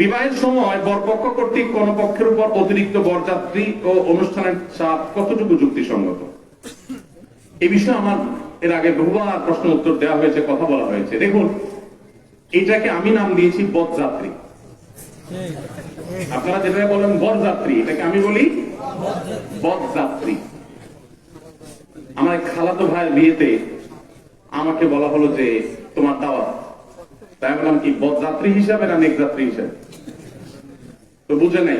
বিবাহের সময় বরপক্ষ কর্তৃক কোন পক্ষের উপর অতিরিক্ত বরযাত্রী ও অনুষ্ঠানের চাপ কতটুকু যুক্তিসঙ্গত? এই বিষয়ে আমার এর আগে বহুবার প্রশ্ন উত্তর দেওয়া হয়েছে, কথা বলা হয়েছে। দেখুন, এটাকে আমি নাম দিয়েছি বরযাত্রী। আপনারা যেটা বলেন বরযাত্রী, এটাকে আমি বলি বরযাত্রী। আমার খালাতো ভাইয়ের বিয়েতে আমাকে বলা হলো যে, তোমার দাওয়াত তাই বললাম কি? বরযাত্রী হিসাবে না নেকযাত্রী হিসাবে? তো বুঝে নাই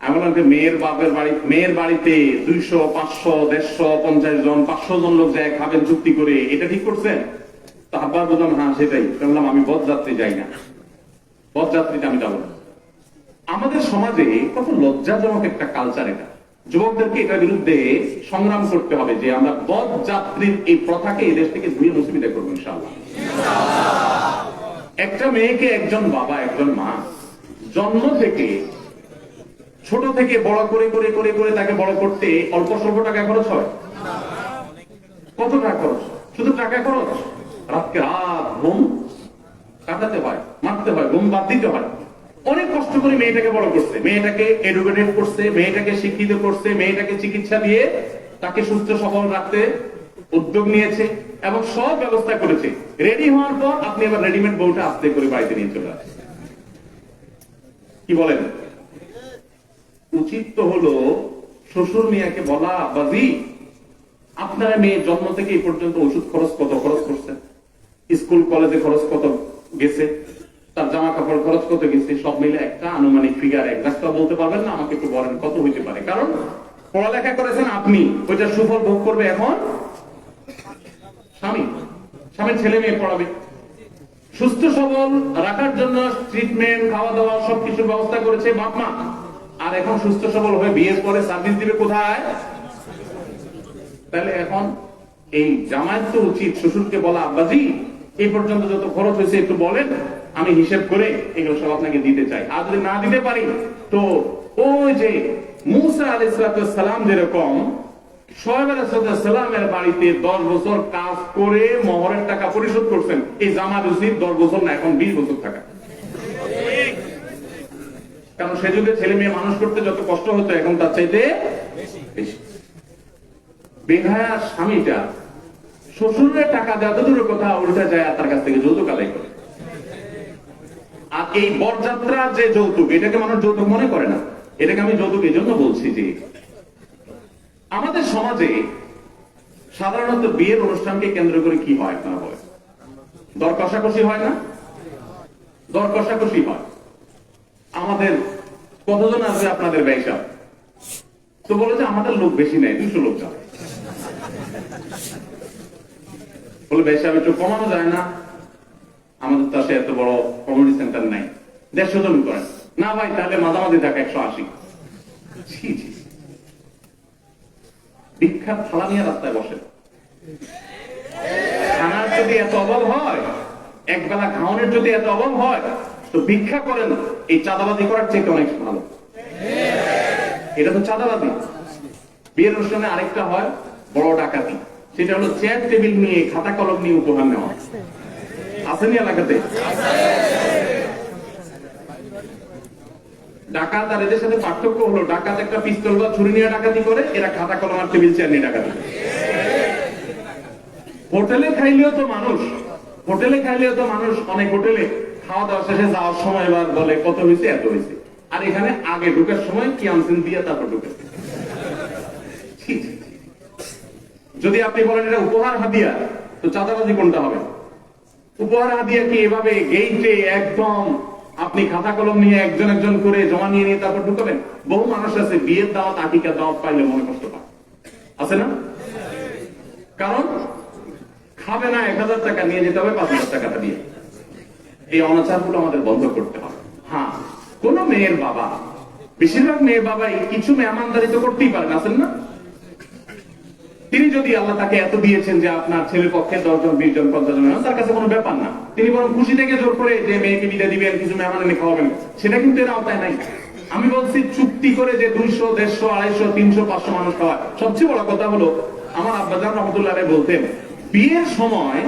আমি বললাম মেয়ের বাপের বাড়ি, মেয়ের বাড়িতে দুইশো, পাঁচশো, দেড়শো, পঞ্চাশ জন, পাঁচশো জন লোক যায়, খাবেন, চুক্তি করে। এটা ঠিক করছেন? বললাম হ্যাঁ সেটাই। বললাম আমি যাই না। আমি যাব আমাদের সমাজে কত লজ্জাজনক একটা কালচার এটা। যুবকদেরকে এটার বিরুদ্ধে সংগ্রাম করতে হবে যে আমরা পথযাত্রীর এই প্রথাকে এই দেশ থেকে ধুয়ে মুসিবিদা করব ইনশাআল্লাহ। একটা মেয়েকে একজন বাবা, একজন মা, জন্ম থেকে, ছোট থেকে বড় করে করে করে করে তাকে বড় করতে অল্প স্বল্প টাকা খরচ হয়? কত টাকা খরচ? শুধু টাকা খরচ? রাতকে রাত ঘুম কাটাতে হয়, মারতে হয়, ঘুম বাদ দিতে হয়। অনেক কষ্ট করে মেয়েটাকে বড় করছে। মেয়েটাকে এডুকেটেড করছে, মেয়েটাকে শিক্ষিত করছে, মেয়েটাকে চিকিৎসা দিয়ে তাকে সুস্থ, সবল রাখতে উদ্যোগ নিয়েছে। এবং সব ব্যবস্থা করেছে। রেডি হওয়ার পর আপনি এবার রেডিমেড বউটা আস্তে করে বাড়িতে নিয়ে চলে আসেন। কি বলেন? উচিত তো হলো শ্বশুর মিয়াকে বলা, বাজি, আপনার মেয়ে জন্ম থেকে এই পর্যন্ত ওষুধ খরচ কত খরচ করছেন স্কুল, কলেজে খরচ কত গেছে? তার জামা কাপড় খরচ কত গেছে? সব মিলে একটা আনুমানিক ফিগার একজাক্ট বলতে পারবেন না, আমাকে একটু বলেন কত হইতে পারে। কারণ পড়ালেখা করেছেন আপনি, ওইটার সুফল ভোগ করবে এখন স্বামী। স্বামীর ছেলে মেয়ে পড়াবে। সুস্থ সবল রাখার জন্য ট্রিটমেন্ট খাওয়া দাওয়া সবকিছু ব্যবস্থা করেছে বাপ মা। আর এখন সুস্থ সবল হয়ে বিয়ের পরে সার্ভিস দিবে কোথায়? তাহলে এখন এই জামায়াত তো উচিত, শ্বশুরকে বলা, আব্বাজি এই পর্যন্ত যত খরচ হয়েছে একটু বলেন, আমি হিসেব করে এগুলো সব আপনাকে দিতে চাই। আর যদি না দিতে পারি, তো ওই যে মুসা আলি সালাম যেরকম সোহেব সালামের বাড়িতে দশ বছর কাজ করে মহরের টাকা পরিশোধ করছেন, এই জামাত উচিত দশ বছর না, এখন বিশ বছর থাকা। কারণ সে যুগে ছেলে মেয়ে মানুষ করতে যত কষ্ট হতো, এখন তার চাইতে বেশি। বেহায়া স্বামীটা শ্বশুরের টাকা দেওয়া দূরের কথা, উল্টা যায় আর তার কাছ থেকে যৌতুক আদায় করে। আর এই বরযাত্রা যে যৌতুক, এটাকে মানুষ যৌতুক মনে করে না। এটাকে আমি যৌতুক এই জন্য বলছি যে, আমাদের সমাজে সাধারণত বিয়ের অনুষ্ঠানকে কেন্দ্র করে কি হয় আপনারা বলেন? দর কষাকষি হয় না? দর কষাকষি হয়। আমাদের কতজন আসবে আপনাদের ব্যবসা? তো বলে যে আমাদের লোক বেশি নেই দুশো লোক যাবে। বলে ব্যবসা একটু কমানো যায় না। আমাদের তো এত বড় কমিউনিটি সেন্টার নাই। দেড়শো জন করেন। না ভাই, তাহলে মাঝামাঝি থাকে একশো আশি। ছি ছি। বিখ্যাত থালা নিয়ে রাস্তায় বসে। খানার যদি এত অভাব হয়, একবেলা খাওয়ানোর যদি এত অভাব হয়, তো ভিক্ষা করেন, এই চাঁদাবাদি করার চেয়ে অনেক ভালো। এটা তো চাঁদাবাদি বিয়ের অনুষ্ঠানে আরেকটা হয়, বড় ডাকাতি। সেটা হলো চেয়ার টেবিল নিয়ে খাতা কলম নিয়ে উপহার নেওয়া। আসেনি এলাকাতে? ডাকাত আর এদের সাথে পার্থক্য হলো, ডাকাত একটা পিস্তল বা ছুরি নিয়ে ডাকাতি করে, এরা খাতা, কলম আর টেবিল চেয়ার নিয়ে ডাকাতি। হোটেলে খাইলেও তো মানুষ, হোটেলে খাইলেও তো মানুষ, অনেক হোটেলে খাওয়া দাওয়া শেষে যাওয়ার সময় এবার বলে, কত হয়েছে এত হয়েছে আর এখানে আগে ঢুকার সময় কি আনছেন দিয়ে তারপর ঢুকে। যদি আপনি বলেন এটা উপহার হাদিয়া, তো চাঁদাবাজি কোনটা হবে উপহার হাদিয়া কি এভাবে গেইটে একদম আপনি খাতা কলম নিয়ে একজন একজন করে জমা নিয়ে নিয়ে তারপর ঢুকাবেন? বহু মানুষ আছে, বিয়ের দাওয়াত আকিকার দাওয়াত পাইলে মনে কষ্ট পায়। আছে না? কারণ খাবে না এক হাজার টাকা, নিয়ে যেতে হবে পাঁচ হাজার টাকাটা দিয়ে। এই অনাচারগুলো আমাদের বন্ধ করতে হবে। হ্যাঁ কোন মেয়ের বাবা, বেশিরভাগ মেয়ের বাবাই কিছু মেহমানদারি তো করতেই পারেন আছেন না? তিনি যদি আল্লাহ তাকে এত দিয়েছেন যে আপনার ছেলের পক্ষে দশজন বিশ জন পঞ্চাশ জন তার কাছে কোনো ব্যাপার না। তিনি বরং খুশি থেকে জোর করে যে মেয়েকে বিদায় দিবেন, কিছু মেহমান এনে খাওয়াবেন। সেটা কিন্তু এর আওতায় নাই। আমি বলছি, চুক্তি করে যে দুইশো, দেড়শো, আড়াইশো, তিনশো, পাঁচশো মানুষ খাওয়ায়। সবচেয়ে বড় কথা হলো, আমার আব্বাজান রহমতুল্লাহ বলতেন, বিয়ের সময়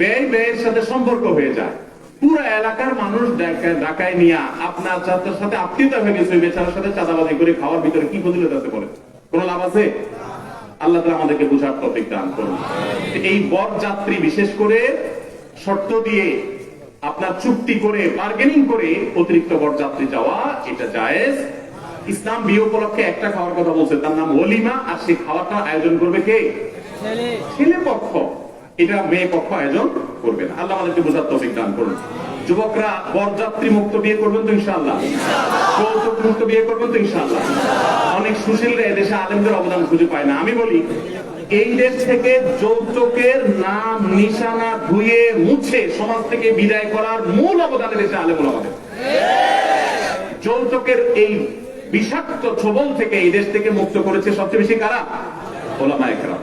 ব্যয় ব্যয়ের সাথে সম্পর্ক হয়ে যায়। পুরো এলাকার মানুষ ঢাকায় নিয়ে আপনার চাচার সাথে আত্মীয়তা হয়ে গেছে বেচারার সাথে চাঁদাবাজি করে খাওয়ার ভিতরে কি ফজিলত আছে বলে কোন লাভ আছে? আল্লাহ তালা আমাদেরকে বুঝার টপিক দান করুন। এই বর যাত্রী বিশেষ করে শর্ত দিয়ে আপনার চুক্তি করে বার্গেনিং করে অতিরিক্ত বর যাত্রী যাওয়া এটা জায়েজ। ইসলাম বিয়ে উপলক্ষে একটা খাওয়ার কথা বলছে তার নাম ওলিমা আর সেই খাওয়াটা আয়োজন করবে কে? ছেলে পক্ষ। এটা মেয়ে পক্ষ আয়োজন করবে না। আল্লাহ আমাদেরকে বোঝার তৌফিক দান করুন। যুবকরা বরযাত্রী মুক্ত বিয়ে করবেন তো ইনশাআল্লাহ। যৌতুক মুক্ত বিয়ে করবেন তো ইনশাআল্লাহ। অনেক সুশীলরা এদেশে আলেমদের অবদান খুঁজে পায় না। আমি বলি, এই দেশ থেকে যৌতুকের নাম, নিশানা ধুয়ে মুছে সমাজ থেকে বিদায় করার মূল অবদান দেশে আলেমুল আমাদের যৌতুকের এই বিষাক্ত ছবল থেকে এই দেশ থেকে মুক্ত করেছে সবচেয়ে বেশি কারা? ওলামা একরাম